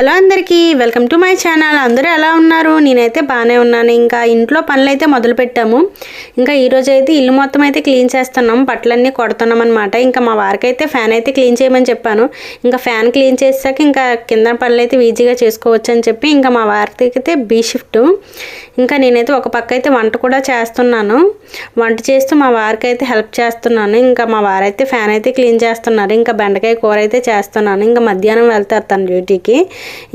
Hello అందరికీ welcome to my channel. అందరూ ఎలా ఉన్నారు? నేనైతే బాగానే ఉన్నాను. ఇంకా ఇంట్లో పనులు అయితే మొదలు పెట్టాము ఇంకా ఈరోజు అయితే ఇల్లు మొత్తం అయితే క్లీన్ చేస్తున్నాం. బట్టలన్నీ కొడుతున్నాం అనమాట ఇంకా మా వారికి అయితే ఫ్యాన్ అయితే క్లీన్ చేయమని చెప్పాను. ఇంకా ఫ్యాన్ క్లీన్ చేసాక ఇంకా కింద పనులు అయితే ఈజీగా చేసుకోవచ్చు అని చెప్పి ఇంకా మా వారికి అయితే బీ షిఫ్ట్. ఇంకా నేనైతే ఒక పక్క అయితే వంట కూడా చేస్తున్నాను. వంట చేస్తూ మా వారికి అయితే హెల్ప్ చేస్తున్నాను. ఇంకా మా వారైతే ఫ్యాన్ అయితే క్లీన్ చేస్తున్నారు. ఇంకా బెండకాయ కూర అయితే చేస్తున్నాను. ఇంకా మధ్యాహ్నం వెళ్తారు తన డ్యూటీకి.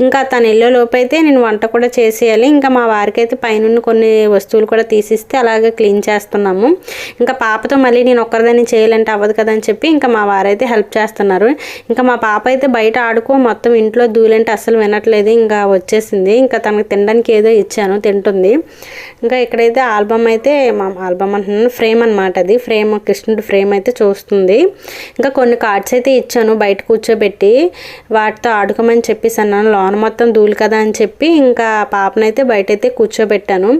ఇంకా తను వెళ్ళే లోపైతే అయితే నేను వంట కూడా చేసేయాలి. ఇంకా మా వారికి అయితే పైన కొన్ని వస్తువులు కూడా తీసిస్తే అలాగే క్లీన్ చేస్తున్నాము. ఇంకా పాపతో మళ్ళీ నేను ఒక్కరిదాన్ని చేయాలంటే అవ్వదు కదా అని చెప్పి ఇంకా మా వారైతే హెల్ప్ చేస్తున్నారు. ఇంకా మా పాప అయితే బయట ఆడుకో మొత్తం ఇంట్లో దూలంటే అసలు వినట్లేదు. ఇంకా వచ్చేసింది. ఇంకా తనకు తినడానికి ఏదో ఇచ్చాను తింటుంది. ఇంకా ఇక్కడైతే ఆల్బమ్ అయితే మా ఆల్బమ్ అంటున్నాను ఫ్రేమ్ అనమాట అది. ఫ్రేమ్ కృష్ణుడి ఫ్రేమ్ అయితే చూస్తుంది. ఇంకా కొన్ని కార్డ్స్ అయితే ఇచ్చాను బయట కూర్చోబెట్టి. వాటితో ఆడుకోమని చెప్పేసి అన్నాను. లోన మొత్తం ధూళి కదా అని చెప్పి ఇంకా పాపనైతే బయట అయితే కూర్చోబెట్టాను.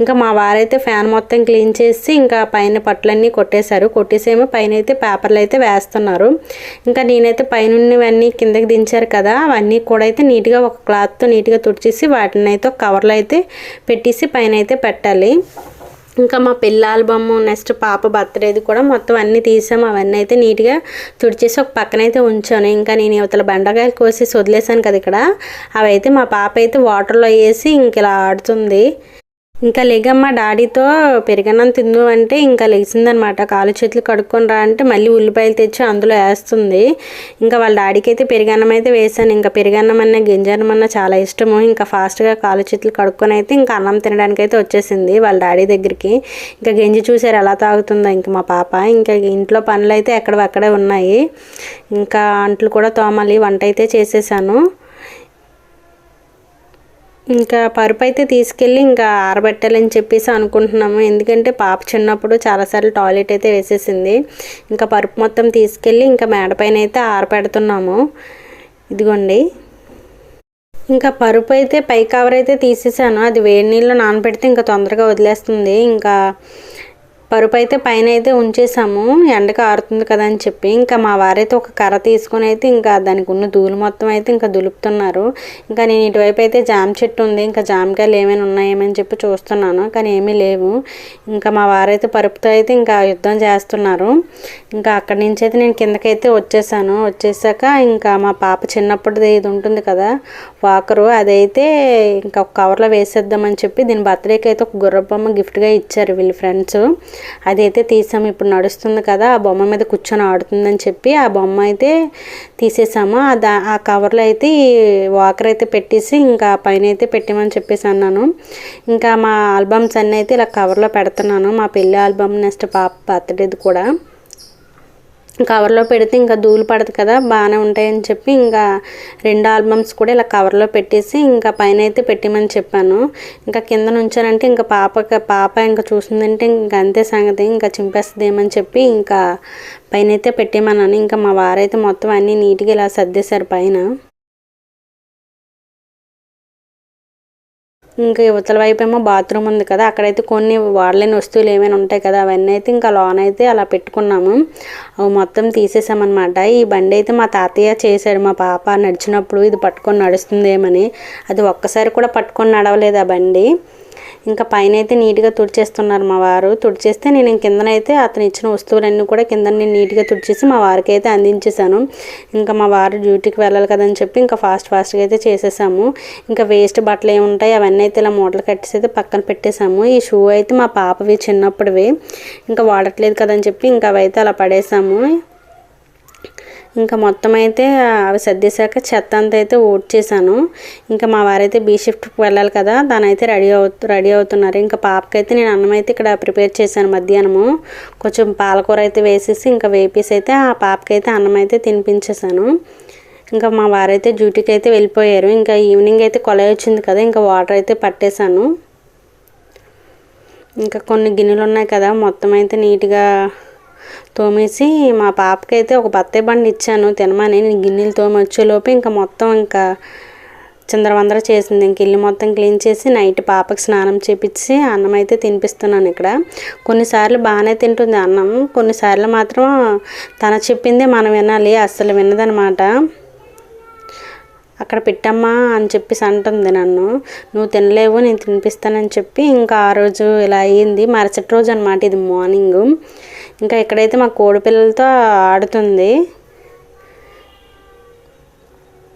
ఇంకా మా వారైతే ఫ్యాన్ మొత్తం క్లీన్ చేసి ఇంకా పైన పట్లన్నీ కొట్టేశారు. కొట్టేసేమో పైన అయితే పేపర్లు అయితే వేస్తున్నారు. ఇంకా నేనైతే పైన కిందకి దించారు కదా అవన్నీ కూడా అయితే నీట్గా ఒక క్లాత్తో నీట్గా తుడిచేసి వాటిని అయితే కవర్లు అయితే పెట్టేసి పైన అయితే పెట్టాలి. ఇంకా మా పెళ్ళి ఆల్బమ్ నెక్స్ట్ పాప బర్త్డేది కూడా మొత్తం అన్నీ తీసాము అవన్నీ అయితే నీట్గా తుడిచేసి ఒక పక్కన అయితే ఉంచాను. ఇంకా నేను ఇవతల బెండకాయలు కోసి వదిలేసాను కదా ఇక్కడ. అవైతే మా పాప అయితే వాటర్లో వేసి ఇంక ఇలా ఆడుతుంది. ఇంకా లేగమ్మ డాడీతో పెరిగన్నం తిందు అంటే ఇంకా లేచిందనమాట. కాలు చేతులు కడుక్కొని రా అంటే మళ్ళీ ఉల్లిపాయలు తెచ్చి అందులో వేస్తుంది. ఇంకా వాళ్ళ డాడీకి అయితే పెరిగన్నం అయితే వేసాను ఇంకా పెరిగన్నం అన్న గింజన్నం అన్న చాలా ఇష్టము. ఇంకా ఫాస్ట్గా కాలు చేతులు కడుక్కొని అయితే ఇంకా అన్నం తినడానికి అయితే వచ్చేసింది వాళ్ళ డాడీ దగ్గరికి. ఇంకా గింజి చూసారు ఎలా తాగుతుందో ఇంకా మా పాప. ఇంకా ఇంట్లో పనులు అయితే ఎక్కడవక్కడే ఉన్నాయి. ఇంకా అంట్లు కూడా తోమాలి వంట అయితే చేసేసాను. ఇంకా పరుపు అయితే తీసుకెళ్ళి ఇంకా ఆరబెట్టాలని చెప్పేసి అనుకుంటున్నాము. ఎందుకంటే పాప చిన్నప్పుడు చాలాసార్లు టాయిలెట్ అయితే వేసేసింది. ఇంకా పరుపు మొత్తం తీసుకెళ్ళి ఇంకా మేడపైన అయితే ఆరబెడుతున్నాము ఇదిగోండి. ఇంకా పరుపు అయితే పై కవర్ అయితే తీసేసాను. అది వేడి నీళ్ళు నానబెడితే ఇంకా తొందరగా వదిలేస్తుంది. ఇంకా పరుపు అయితే పైన అయితే ఉంచేసాము ఎండకు ఆరుతుంది కదా అని చెప్పి. ఇంకా మా వారైతే ఒక కర్ర తీసుకొని అయితే ఇంకా దానికి ఉన్న ధూళి మొత్తం అయితే ఇంకా దులుపుతున్నారు. ఇంకా నేను ఇటువైపు అయితే జామ చెట్టు ఉంది ఇంకా జామకాయలు ఏమైనా ఉన్నాయేమని చెప్పి చూస్తున్నాను కానీ ఏమీ లేవు. ఇంకా మా వారైతే పరుపుతో అయితే ఇంకా యుద్ధం చేస్తున్నారు. ఇంకా అక్కడి నుంచి అయితే నేను కిందకైతే వచ్చేసాను. వచ్చేసాక ఇంకా మా పాప చిన్నప్పటిది ఇది ఉంటుంది కదా వాకరు అదైతే ఇంకా ఒక కవర్లో వేసేద్దామని చెప్పి దీని బర్త్డేకి అయితే ఒక గుర్రబొమ్మ గిఫ్ట్గా ఇచ్చారు వీళ్ళ ఫ్రెండ్స్. అదైతే తీసాము ఇప్పుడు నడుస్తుంది కదా ఆ బొమ్మ మీద కూర్చొని ఆడుతుందని చెప్పి ఆ బొమ్మ అయితే తీసేసాము. ఆ దా ఆ కవర్లో అయితే వాకర్ అయితే పెట్టేసి ఇంకా పైన అయితే పెట్టామని చెప్పేసి అన్నాను. ఇంకా మా ఆల్బమ్స్ అన్నీ అయితే ఇలా కవర్లో పెడుతున్నాను. మా పెళ్ళి ఆల్బమ్ నెక్స్ట్ పాప బర్త్డేది కూడా. కవర్లో పెడితే ఇంకా ధూళి పడదు కదా బాగానే ఉంటాయని చెప్పి ఇంకా రెండు ఆల్బమ్స్ కూడా ఇలా కవర్లో పెట్టేసి ఇంకా పైన అయితే పెట్టమని చెప్పాను. ఇంకా కింద నుంచానంటే ఇంకా పాప పాప ఇంకా చూసిందంటే ఇంకా అంతే సంగతి ఇంకా చింపేస్తుందేమని చెప్పి ఇంకా పైన అయితే పెట్టేమన్నాను ఇంకా మా వారైతే మొత్తం అన్నీ నీట్గా ఇలా సర్దేశారు పైన. ఇంకా యువతల వైపు ఏమో బాత్రూమ్ ఉంది కదా అక్కడైతే కొన్ని వాడలేని వస్తువులు ఏమైనా ఉంటాయి కదా అవన్నీ అయితే ఇంకా లోన్ అయితే అలా పెట్టుకున్నాము. అవి మొత్తం తీసేసామన్నమాట. ఈ బండి అయితే మా తాతయ్య చేశాడు మా పాప నడిచినప్పుడు ఇది పట్టుకొని నడుస్తుందేమని. అది ఒక్కసారి కూడా పట్టుకొని నడవలేదు ఆ బండి. ఇంకా పైన అయితే నీట్గా తుడిచేస్తున్నారు మా వారు. తుడిచేస్తే నేను కిందనైతే అతను ఇచ్చిన వస్తువులన్నీ కూడా కింద నేను నీట్గా తుడిచేసి మా వారికి అయితే అందించేసాను ఇంకా మా వారు డ్యూటీకి వెళ్ళాలి కదని చెప్పి ఇంకా ఫాస్ట్ ఫాస్ట్గా అయితే చేసేసాము. ఇంకా వేస్ట్ బట్టలు ఉంటాయి అవన్నీ అయితే ఇలా మూటలు కట్టేసి అయితే పక్కన పెట్టేసాము ఈ షూ అయితే మా పాపవి చిన్నప్పుడువి. ఇంకా వాడట్లేదు కదని చెప్పి ఇంకా అవైతే అలా పడేసాము ఇంకా మొత్తం అయితే అవి సర్దేశాక చెత్త అంతా అయితే చేశాను ఇంకా మా వారైతే బీ షిఫ్ట్కి వెళ్ళాలి కదా దానైతే రెడీ అవుతు రెడీ అవుతున్నారు. ఇంకా పాపకైతే నేను అన్నం అయితే ఇక్కడ ప్రిపేర్ చేశాను మధ్యాహ్నము. కొంచెం పాలకూర అయితే వేసేసి ఇంకా వేపేసి అయితే ఆ పాపకైతే అన్నం అయితే తినిపించేశాను. ఇంకా మా వారైతే డ్యూటీకి అయితే వెళ్ళిపోయారు. ఇంకా ఈవినింగ్ అయితే కొలై వచ్చింది కదా ఇంకా వాటర్ అయితే పట్టేశాను. ఇంకా కొన్ని గిన్నెలు ఉన్నాయి కదా మొత్తం అయితే నీట్గా తోమేసి మా పాపకైతే ఒక బత్తాయి బండి ఇచ్చాను తినమని. నేను గిన్నెలు తోమొచ్చేలోపు ఇంకా మొత్తం ఇంకా చిందరవందర చేసింది. ఇంక ఇల్లు మొత్తం క్లీన్ చేసి నైట్ పాపకి స్నానం చేపించి అన్నం అయితే తినిపిస్తున్నాను ఇక్కడ. కొన్నిసార్లు బాగానే తింటుంది అన్నం. కొన్నిసార్లు మాత్రం తన చెప్పిందే మనం వినాలి అస్సలు వినదనమాట. అక్కడ పెట్టమ్మా అని చెప్పేసి అంటుంది నన్ను. నువ్వు తినలేవు నేను తినిపిస్తానని చెప్పి ఇంకా ఆ రోజు ఇలా అయ్యింది. మరుసటి రోజు అనమాట ఇది మార్నింగ్. ఇంకా ఇక్కడైతే మా కోడి పిల్లలతో ఆడుతుంది.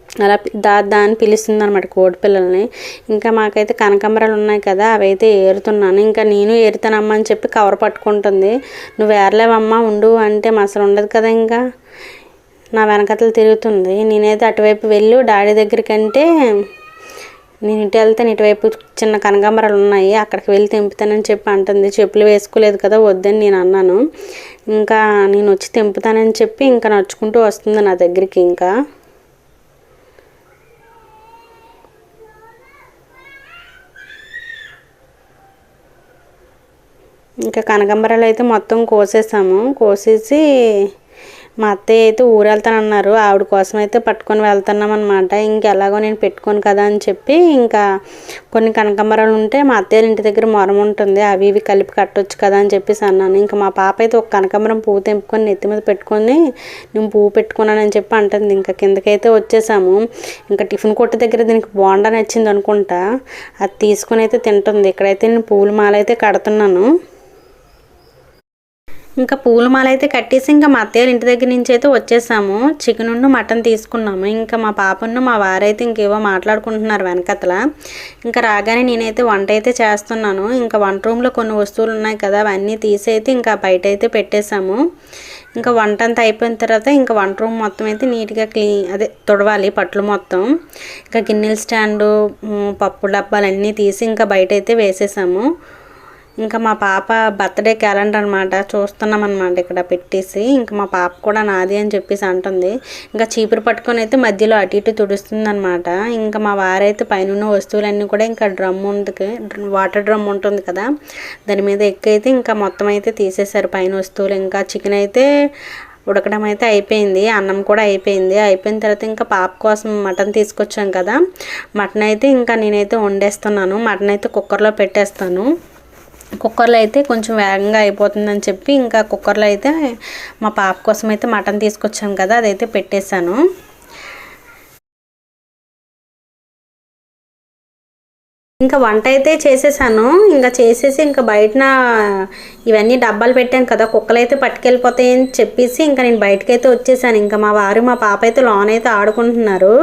అలా దా దా అని పిలుస్తుంది అనమాట కోడి పిల్లల్ని. ఇంకా మాకైతే కనకాంబరాలు ఉన్నాయి కదా అవైతే ఏరుతున్నాను. ఇంకా నేను ఏరుతానమ్మా అని చెప్పి కవర్ పట్టుకుంటుంది. నువ్వు ఏరలేవమ్మా ఉండు అంటే మా అసలు ఉండదు కదా ఇంకా. నా వెనకతలు తిరుగుతుంది. నేనైతే అటువైపు వెళ్ళు డాడీ దగ్గరికంటే నేను ఇటు వెళ్తాను ఇటువైపు చిన్న కనకాంబరాలు ఉన్నాయి అక్కడికి వెళ్ళి తెంపుతానని చెప్పి అంటుంది. చెప్పులు వేసుకోలేదు కదా వద్దని నేను అన్నాను. ఇంకా నేను వచ్చి తెంపుతానని చెప్పి ఇంకా నడుచుకుంటూ వస్తుంది నా దగ్గరికి ఇంకా. ఇంకా కనకాంబరాలు అయితే మొత్తం కోసేసాము. కోసేసి మా అత్తయ్య అయితే ఊరు వెళ్తానన్నారు ఆవిడ కోసం అయితే పట్టుకొని వెళ్తున్నాం అనమాట ఇంకెలాగో నేను పెట్టుకోను కదా అని చెప్పి ఇంకా కొన్ని కనకాంబరాలు ఉంటే మా అత్తయ్య ఇంటి దగ్గర మొరం ఉంటుంది. అవి ఇవి కలిపి కట్టొచ్చు కదా అని చెప్పేసి అన్నాను. ఇంకా మా పాప అయితే ఒక కనకాంబరం పువ్వు తెంపుకొని నెత్తి మీద పెట్టుకొని నేను పువ్వు పెట్టుకున్నానని చెప్పి అంటుంది. ఇంకా కిందకైతే వచ్చేసాము. ఇంకా టిఫిన్ కొట్టు దగ్గర దీనికి బోండా నచ్చింది అనుకుంటా అది తీసుకొని అయితే తింటుంది. ఇక్కడైతే నేను పువ్వుల మాల అయితే కడుతున్నాను. ఇంకా పూల మాల అయితే కట్టేసి ఇంకా మా అత్తయ్య ఇంటి దగ్గర నుంచి అయితే వచ్చేసాము. చికెన్ మటన్ తీసుకున్నాము. ఇంకా మా పాపను మా వారైతే ఇంకేవో మాట్లాడుకుంటున్నారు వెనకతల. ఇంకా రాగానే నేనైతే వంట అయితే చేస్తున్నాను. ఇంకా వంట రూమ్లో కొన్ని వస్తువులు ఉన్నాయి కదా అవన్నీ తీసి అయితే ఇంకా బయట అయితే పెట్టేశాము. ఇంకా వంట అంతా అయిపోయిన తర్వాత ఇంకా వంట రూమ్ మొత్తం అయితే నీట్గా క్లీన్ అదే తుడవాలి పట్లు మొత్తం. ఇంకా గిన్నెల స్టాండు పప్పు డబ్బాలు అన్నీ తీసి ఇంకా బయట అయితే వేసేసాము. ఇంకా మా పాప బర్త్డే క్యాలెండర్ అనమాట చూస్తున్నాం అనమాట ఇక్కడ పెట్టేసి. ఇంకా మా పాప కూడా నాది అని చెప్పేసి అంటుంది. ఇంకా చీపురు పట్టుకొని అయితే మధ్యలో అటు ఇటు తుడుస్తుంది అనమాట ఇంకా మా వారైతే పైన వస్తువులన్నీ కూడా ఇంకా డ్రమ్ ఉంది వాటర్ డ్రమ్ ఉంటుంది కదా. దాని మీద ఎక్కైతే ఇంకా మొత్తం అయితే తీసేశారు పైన వస్తువులు. ఇంకా చికెన్ అయితే ఉడకడం అయితే అయిపోయింది అన్నం కూడా అయిపోయింది. అయిపోయిన తర్వాత ఇంకా పాప కోసం మటన్ తీసుకొచ్చాం కదా. మటన్ అయితే ఇంకా నేనైతే వండేస్తున్నాను. మటన్ అయితే కుక్కర్లో పెట్టేస్తాను. కుక్కర్లో అయితే కొంచెం వేగంగా అయిపోతుందని చెప్పి ఇంకా కుక్కర్లో అయితే మా పాప కోసం అయితే మటన్ తీసుకొచ్చాం కదా అదైతే పెట్టేశాను. ఇంకా వంట అయితే చేసేసాను. ఇంకా చేసేసి ఇంకా బయటన ఇవన్నీ డబ్బాలు పెట్టాను కదా కుక్కలు అయితే పట్టుకెళ్ళిపోతాయని చెప్పేసి ఇంకా నేను బయటకైతే వచ్చేసాను. ఇంకా మా వారు మా పాప అయితే లోన్ అయితే ఆడుకుంటున్నారు.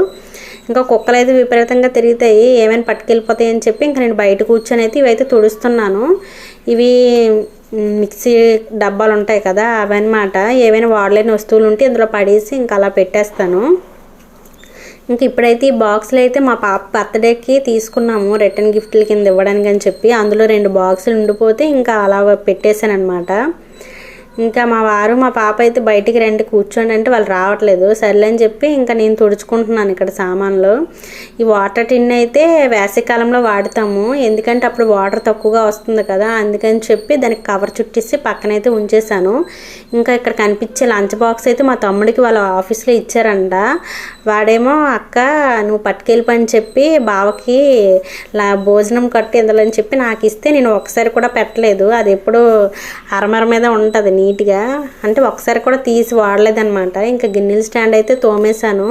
ఇంకా కుక్కలు అయితే విపరీతంగా తిరుగుతాయి ఏమైనా పట్టుకెళ్ళిపోతాయి అని చెప్పి ఇంకా నేను బయట కూర్చొని అయితే ఇవైతే తుడుస్తున్నాను. ఇవి మిక్సీ డబ్బాలు ఉంటాయి కదా అవన్నమాట. ఏవైనా వాడలేని వస్తువులు ఉంటే ఇందులో పడేసి ఇంకా అలా పెట్టేస్తాను. ఇంక ఇప్పుడైతే ఈ బాక్సులు అయితే మా పాప బర్త్డేకి తీసుకున్నాము రిటర్న్ గిఫ్ట్ల కింద ఇవ్వడానికి అని చెప్పి. అందులో రెండు బాక్సులు ఉండిపోతే ఇంకా అలా పెట్టేశాను అనమాట ఇంకా మా వారు మా పాప అయితే బయటికి రండి కూర్చోండి అంటే వాళ్ళు రావట్లేదు. సర్లే అని చెప్పి ఇంకా నేను తుడుచుకుంటున్నాను ఇక్కడ సామాన్లు. ఈ వాటర్ టిన్ అయితే వేసవికాలంలో వాడతాము. ఎందుకంటే అప్పుడు వాటర్ తక్కువగా వస్తుంది కదా అందుకని చెప్పి దానికి కవర్ చుట్టేసి పక్కనైతే ఉంచేసాను ఇంకా ఇక్కడ కనిపించే లంచ్ బాక్స్ అయితే మా తమ్ముడికి వాళ్ళ ఆఫీస్లో ఇచ్చారంట. వాడేమో అక్క నువ్వు పట్టుకెళ్ళిపని చెప్పి బావకి లా భోజనం కట్టి ఇందులో చెప్పి నాకు ఇస్తే నేను ఒకసారి కూడా పెట్టలేదు. అది ఎప్పుడు అరమర మీద ఉంటుంది. నీట్గా అంటే ఒకసారి కూడా తీసి వాడలేదనమాట ఇంకా గిన్నెల స్టాండ్ అయితే తోమేశాను.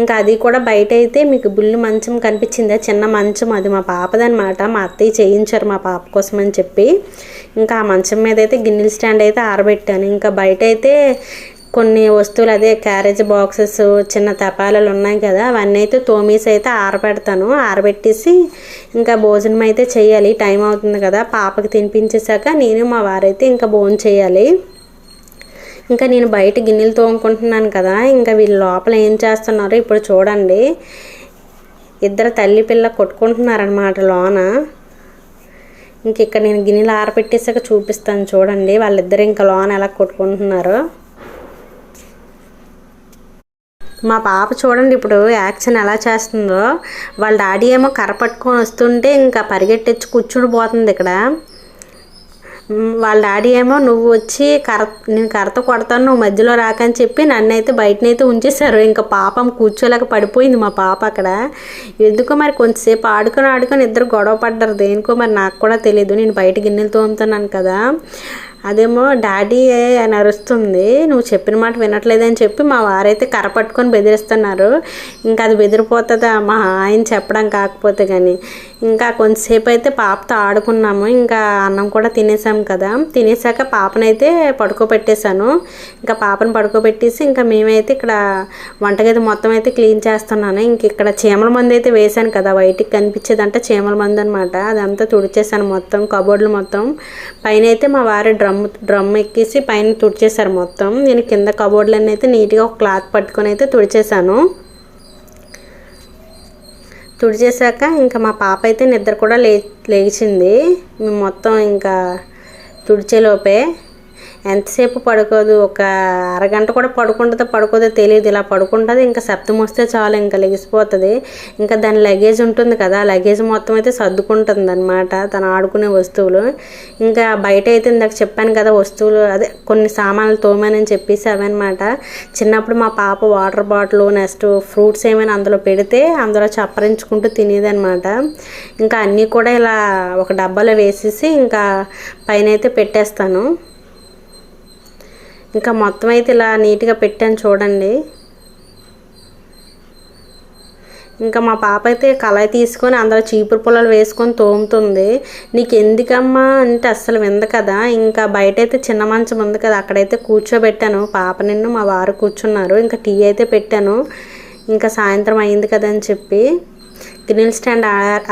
ఇంకా అది కూడా బయట అయితే మీకు బుల్లు మంచం కనిపించిందా? చిన్న మంచం అది మా పాపదనమాట మా అత్తయ్య చేయించారు మా పాప కోసం అని చెప్పి. ఇంకా ఆ మంచం మీద అయితే గిన్నెల స్టాండ్ అయితే ఆరబెట్టాను. ఇంకా బయట అయితే కొన్ని వస్తువులు అదే క్యారేజ్ బాక్సెస్ చిన్న తపాలాలు ఉన్నాయి కదా అవన్నీ అయితే తోమేసి అయితే ఆరబెడతాను. ఆరబెట్టేసి ఇంకా భోజనం అయితే చేయాలి. టైం అవుతుంది కదా పాపకి తినిపించేశాక నేను మా వారైతే ఇంకా భోజనం చేయాలి. ఇంకా నేను బయట గిన్నెలు తోముకుంటున్నాను కదా ఇంకా వీళ్ళు లోపల ఏం చేస్తున్నారో ఇప్పుడు చూడండి. ఇద్దరు తల్లి పిల్ల కొట్టుకుంటున్నారనమాట లోన. ఇంక ఇక్కడ నేను గిన్నెలు ఆరబెట్టేసాక చూపిస్తాను చూడండి వాళ్ళిద్దరు ఇంకా లోన ఎలా కొట్టుకుంటున్నారో. మా పాప చూడండి ఇప్పుడు యాక్షన్ ఎలా చేస్తుందో. వాళ్ళ డాడీ ఏమో కర్ర పట్టుకొని వస్తుంటే ఇంకా పరిగెట్టెచ్చి కూర్చుని పోతుంది ఇక్కడ. వాళ్ళ డాడీ ఏమో నువ్వు వచ్చి కర్ర నేను కరత కొడతాను నువ్వు మధ్యలో రాకని చెప్పి నన్నైతే బయటనైతే ఉంచేశారు. ఇంకా పాపం కూర్చోలేక పడిపోయింది మా పాప అక్కడ. ఎందుకో మరి కొంతసేపు ఆడుకొని ఆడుకొని ఇద్దరు గొడవ పడ్డారు. దేనికో మరి నాకు కూడా తెలియదు నేను బయట గిన్నెలు తోముతున్నాను కదా. అదేమో డాడీ అని అరుస్తుంది నువ్వు చెప్పిన మాట వినట్లేదని చెప్పి మా వారైతే కర్ర పట్టుకొని బెదిరిస్తున్నారు. ఇంకా అది బెదిరిపోతుందా? మా ఆయన చెప్పడం కాకపోతే కానీ ఇంకా కొంతసేపు అయితే పాపతో ఆడుకున్నాము. ఇంకా అన్నం కూడా తినేసాం కదా. తినేసాక పాపనైతే పడుకోబెట్టేశాను. ఇంకా పాపను పడుకోబెట్టేసి ఇంకా మేమైతే ఇక్కడ వంటగది మొత్తం అయితే క్లీన్ చేస్తున్నాను. ఇంక ఇక్కడ చీమల మందు అయితే వేశాను కదా. బయటికి కనిపించేదంటే చీమల మందు అనమాట అదంతా తుడిచేసాను మొత్తం కబోర్డులు మొత్తం. పైన అయితే మా వారి డ్రమ్ డ్రమ్ ఎక్కేసి పైన తుడిచేశారు మొత్తం. నేను కింద కబోర్డులన్నీ అయితే నీట్గా ఒక క్లాత్ పట్టుకొని అయితే తుడిచేశాను. తుడిచేశాక ఇంకా మా పాప అయితే నిద్ర కూడా లే లేచింది. మేము మొత్తం ఇంకా తుడిచేలోపే ఎంతసేపు పడుకోదు? ఒక అరగంట కూడా పడుకుంటుందో పడుకోదో తెలియదు. ఇలా పడుకుంటుంది ఇంకా శబ్దం వస్తే చాలు ఇంకా లెగిసిపోతుంది. ఇంకా దాని లగేజ్ ఉంటుంది కదా లగేజ్ మొత్తం అయితే సర్దుకుంటుంది అనమాట తను ఆడుకునే వస్తువులు. ఇంకా బయట అయితే ఇందాక చెప్పాను కదా వస్తువులు అదే కొన్ని సామాన్లు తోమానని చెప్పేసి అవన్నమాట. చిన్నప్పుడు మా పాప వాటర్ బాటిల్ నెక్స్ట్ ఫ్రూట్స్ ఏమైనా అందులో పెడితే అందులో చప్పరించుకుంటూ తినేదనమాట ఇంకా అన్నీ కూడా ఇలా ఒక డబ్బాలో వేసేసి ఇంకా పైన అయితే పెట్టేస్తాను. ఇంకా మొత్తం అయితే ఇలా నీట్గా పెట్టాను చూడండి. ఇంకా మా పాప అయితే కళాయి తీసుకొని అందులో చీపురు పొలాలు వేసుకొని తోముతుంది. నీకు ఎందుకమ్మా అంటే అస్సలు వింద కదా. ఇంకా బయట అయితే చిన్న మంచం ఉంది కదా. అక్కడైతే కూర్చోబెట్టాను. పాప నిన్ను మా వారు కూర్చున్నారు. ఇంకా టీ అయితే పెట్టాను. ఇంకా సాయంత్రం అయింది కదా అని చెప్పి. గిన్నెల స్టాండ్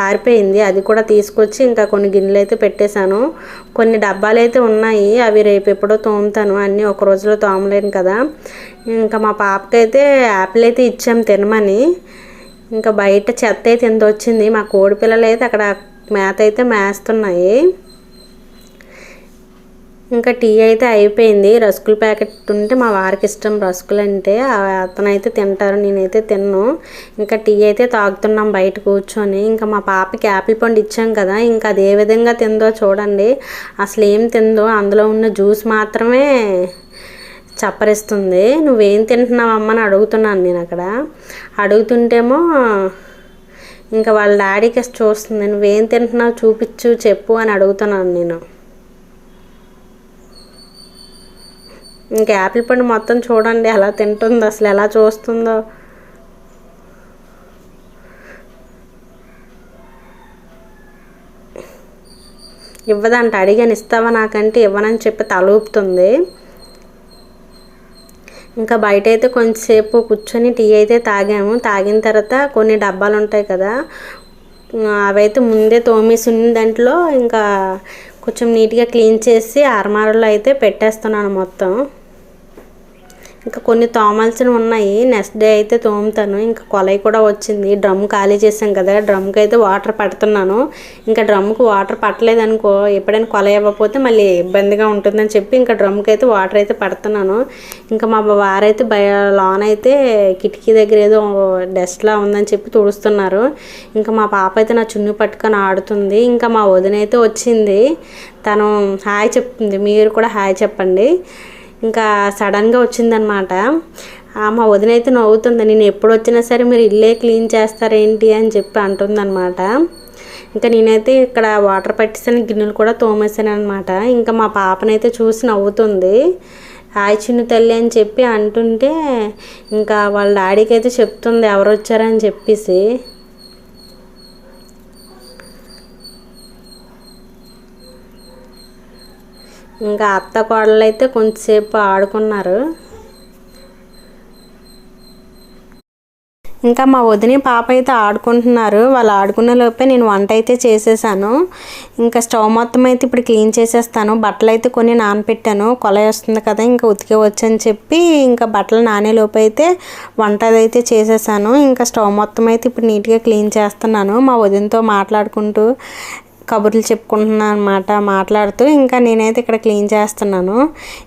ఆరిపోయింది. అది కూడా తీసుకొచ్చి ఇంకా కొన్ని గిన్నెలు అయితే పెట్టేశాను. కొన్ని డబ్బాలు అయితే ఉన్నాయి. అవి రేపు ఎప్పుడో తోముతాను. అన్నీ ఒక రోజులో తోమలేను కదా. ఇంకా మా పాపకైతే యాపిల్ అయితే ఇచ్చాం తినమని. ఇంకా బయట చెత్త అయితే ఎంత వచ్చింది. మా కోడి పిల్లలు అయితే అక్కడ మేత అయితే మేస్తున్నాయి. ఇంకా టీ అయితే అయిపోయింది. రస్కుల ప్యాకెట్ ఉంటే మా వారికి ఇష్టం రస్కులు అంటే అతనైతే తింటారు నేనైతే తిన్ను. ఇంకా టీ అయితే తాగుతున్నాం బయట కూర్చొని. ఇంకా మా పాపకి యాపిల్ పండు ఇచ్చాం కదా ఇంకా అది ఏ విధంగా తిందో చూడండి. అసలు ఏం తిందో అందులో ఉన్న జ్యూస్ మాత్రమే చప్పరిస్తుంది. నువ్వేం తింటున్నావమ్మని అడుగుతున్నాను నేను అక్కడ. అడుగుతుంటేమో ఇంకా వాళ్ళ డాడీకి చూస్తుంది. నువ్వేం తింటున్నావు చూపించు చెప్పు అని అడుగుతున్నాను నేను. ఇంకా యాపిల్ పండు మొత్తం చూడండి ఎలా తింటుందో అసలు ఎలా చూస్తుందో. ఇవ్వదంట అడిగాను ఇస్తావా నాకంటే ఇవ్వనని చెప్పి తలూపుతుంది ఇంకా బయట అయితే కొంచెంసేపు కూర్చొని టీ అయితే తాగాము. తాగిన తర్వాత కొన్ని డబ్బాలు ఉంటాయి కదా అవైతే ముందే తోమేసి ఉన్న దాంట్లో ఇంకా కొంచెం నీట్గా క్లీన్ చేసి అరమారలో అయితే పెట్టేస్తున్నాను మొత్తం. ఇంకా కొన్ని తోమాల్సిన ఉన్నాయి. నెక్స్ట్ డే అయితే తోముతాను. ఇంకా కొలై కూడా వచ్చింది. డ్రమ్ ఖాళీ చేసాం కదా. డ్రమ్కి అయితే వాటర్ పడుతున్నాను. ఇంకా డ్రమ్కి వాటర్ పట్టలేదనుకో ఎప్పుడైనా కొలై ఇవ్వకపోతే మళ్ళీ ఇబ్బందిగా ఉంటుందని చెప్పి ఇంకా డ్రమ్కి అయితే వాటర్ అయితే పడుతున్నాను. ఇంకా మా వారైతే బయ లోన్ అయితే కిటికీ దగ్గర ఏదో డస్ట్లా ఉందని చెప్పి తుడుస్తున్నారు. ఇంకా మా పాప అయితే నా చున్ను పట్టుకొని ఆడుతుంది. ఇంకా మా వదిన అయితే వచ్చింది. తను హాయ్ చెప్తుంది. మీరు కూడా హాయ్ చెప్పండి. ఇంకా సడన్గా వచ్చిందనమాట మా వదిన అయితే నవ్వుతుంది నేను ఎప్పుడు వచ్చినా సరే మీరు ఇల్లే క్లీన్ చేస్తారేంటి? అని చెప్పి అంటుందన్నమాట. ఇంకా నేనైతే ఇక్కడ వాటర్ పట్టేసాను గిన్నెలు కూడా తోమేసాను అనమాట ఇంకా మా పాపనైతే చూసి నవ్వుతుంది. హాయ్ చిన్న తల్లి అని చెప్పి అంటుంటే ఇంకా వాళ్ళ డాడీకి అయితే చెప్తుంది ఎవరు వచ్చారని చెప్పేసి. ఇంకా అత్త కోడలు అయితే కొంచెంసేపు ఆడుకున్నారు. ఇంకా మా వదిన పాప అయితే ఆడుకుంటున్నారు. వాళ్ళు ఆడుకునే లోపే నేను వంట అయితే చేసేసాను. ఇంకా స్టవ్ మొత్తం అయితే ఇప్పుడు క్లీన్ చేసేస్తాను. బట్టలు అయితే కొన్ని నానపెట్టాను. కొలయ వస్తుంది కదా ఇంకా ఉతికేవచ్చు అని చెప్పి ఇంకా బట్టలు నానే లోపు అయితే వంట అయితే చేసేసాను. ఇంకా స్టవ్ మొత్తం అయితే ఇప్పుడు నీట్గా క్లీన్ చేస్తున్నాను. మా వదినతో మాట్లాడుకుంటూ కబుర్లు చెప్పుకుంటున్నాను అనమాట మాట్లాడుతూ ఇంకా నేనైతే ఇక్కడ క్లీన్ చేస్తున్నాను.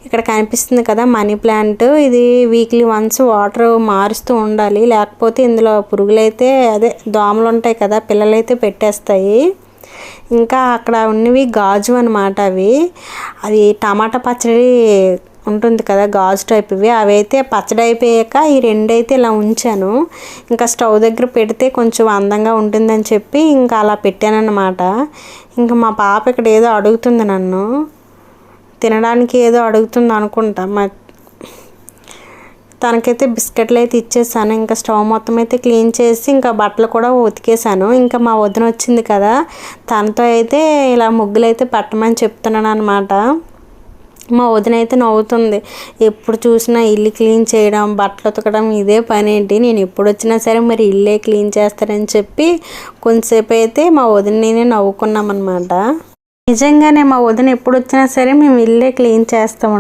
ఇక్కడ కనిపిస్తుంది కదా మనీ ప్లాంట్. ఇది వీక్లీ వన్స్ వాటర్ మారుస్తూ ఉండాలి. లేకపోతే ఇందులో పురుగులైతే అదే దోమలు ఉంటాయి కదా పిల్లలైతే పెట్టేస్తాయి. ఇంకా అక్కడ ఉన్నవి గాజు అనమాట అవి. అవి టమాటా పచ్చడి ఉంటుంది కదా గాజు టైప్ ఇవి. అవి అయితే పచ్చడి అయిపోయాక ఈ రెండు అయితే ఇలా ఉంచాను. ఇంకా స్టవ్ దగ్గర పెడితే కొంచెం అందంగా ఉంటుందని చెప్పి ఇంకా అలా పెట్టానన్నమాట. ఇంకా మా పాప ఇక్కడ ఏదో అడుగుతుంది నన్ను. తినడానికి ఏదో అడుగుతుంది అనుకుంటా. మా తనకైతే బిస్కెట్లు అయితే ఇచ్చేసాను. ఇంకా స్టవ్ మొత్తం అయితే క్లీన్ చేసి ఇంకా బట్టలు కూడా ఉతికేసాను. ఇంకా మా వదిన వచ్చింది కదా. తనతో అయితే ఇలా ముగ్గులు అయితే పట్టమని చెప్తున్నాను అనమాట మా వదిన అయితే నవ్వుతుంది. ఎప్పుడు చూసినా ఇల్లు క్లీన్ చేయడం బట్టలు ఉతకడం ఇదే పని ఏంటి నేను ఎప్పుడు వచ్చినా సరే మరి ఇల్లే క్లీన్ చేస్తారని చెప్పి కొంతసేపు అయితే మా వదిన నేనే నవ్వుకున్నాం అనమాట నిజంగానే మా వదిన ఎప్పుడు వచ్చినా సరే మేము ఇల్లే క్లీన్ చేస్తాం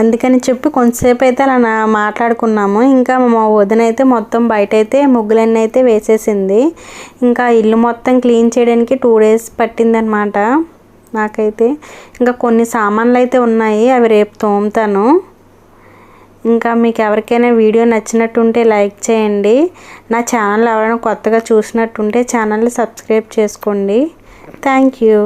అందుకని చెప్పి కొంతసేపు అయితే అలా మాట్లాడుకున్నాము. ఇంకా మా వదిన అయితే మొత్తం బయట అయితే ముగ్గులన్నీ అయితే వేసేసింది. ఇంకా ఇల్లు మొత్తం క్లీన్ చేయడానికి టూ డేస్ పట్టిందనమాట నాకైతే ఇంకా కొన్ని సామాన్లు అయితే ఉన్నాయి అవి రేపు తోముతాను. ఇంకా మీకు ఎవరికైనా వీడియో నచ్చినట్టుంటే లైక్ చేయండి. నా ఛానల్ ఎవరైనా కొత్తగా చూసినట్టుంటే ఛానల్ని సబ్స్క్రైబ్ చేసుకోండి. Thank you.